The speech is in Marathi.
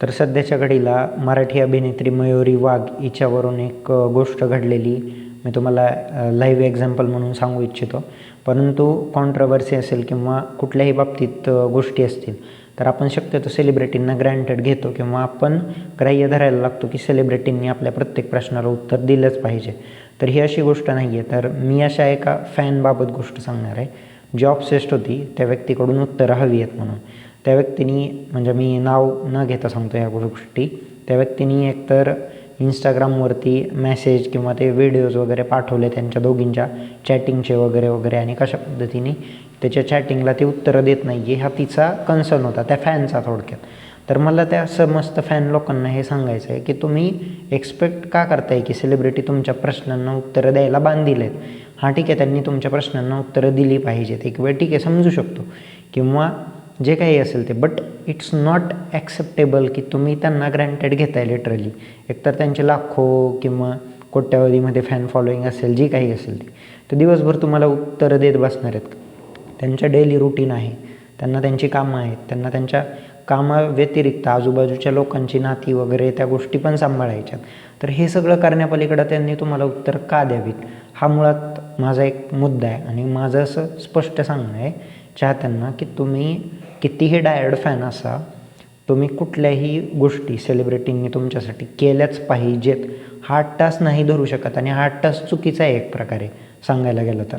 तर सध्याच्या घडीला मराठी अभिनेत्री मयुरी वाघ हिच्यावरून एक गोष्ट घडलेली. मी तुम्हाला लाईव्ह एक्झाम्पल म्हणून सांगू इच्छितो. परंतु कॉन्ट्रवर्सी असेल किंवा कुठल्याही बाबतीत गोष्टी असतील तर आपण शक्यतो सेलिब्रिटींना ग्रँटेड घेतो किंवा आपण ग्राह्य धरायला लागतो की सेलिब्रिटींनी आपल्या प्रत्येक प्रश्नाला उत्तर दिलंच पाहिजे. तर ही अशी गोष्ट नाही आहे तर मी अशा एका फॅनबाबत गोष्ट सांगणार आहे. जी ऑप्सेस्ट होती त्या व्यक्तीकडून उत्तरं हवी आहेत म्हणून. त्या व्यक्तीनी म्हणजे मी नाव न घेता सांगतो या गोष्टी त्या व्यक्तीनी एकतर इंस्टाग्रामवरती मेसेज किंवा ते व्हिडिओज वगैरे पाठवले त्यांच्या दोघींच्या चॅटिंगचे वगैरे वगैरे आणि कशा पद्धतीने त्याच्या चॅटिंगला ती उत्तरं देत नाही आहे हा तिचा कन्सर्न होता त्या फॅनचा थोडक्यात. तर मला त्या समस्त फॅन लोकांना हे सांगायचं आहे की तुम्ही एक्सपेक्ट का करताय की सेलिब्रिटी तुमच्या प्रश्नांना उत्तरं द्यायला बांधील आहेत हां ठीक आहे त्यांनी तुमच्या प्रश्नांना उत्तरं दिली पाहिजेत. एक वेळ ठीक आहे समजू शकतो. किंवा जे काही असेल ते. बट इट्स नॉट ॲक्सेप्टेबल की तुम्ही त्यांना ग्रँटेड घेताय लिटरली एकतर त्यांचे लाखो किंवा कोट्यावधीमध्ये फॅन फॉलोईंग असेल जी काही असेल ती. तर दिवसभर तुम्हाला उत्तरं देत बसणार आहेत. त्यांच्या डेली रुटीन आहे. त्यांना त्यांची कामं आहेत. त्यांना त्यांच्या कामाव्यतिरिक्त आजूबाजूच्या लोकांची नाती वगैरे त्या गोष्टी पण सांभाळायच्यात. तर हे सगळं करण्यापलीकडं त्यांनी तुम्हाला उत्तर का द्यावीत? हा मुळात माझा एक मुद्दा आहे. आणि माझं असं स्पष्ट सांगणं आहे. चाहत्यांना की तुम्ही कितीही डायर्ड फॅन असा तुम्ही कुठल्याही गोष्टी सेलिब्रिटींनी तुमच्यासाठी केल्याच पाहिजेत. हा तास नाही धरू शकत आणि हा तास चुकीचा आहे एक प्रकारे सांगायला गेलं तर.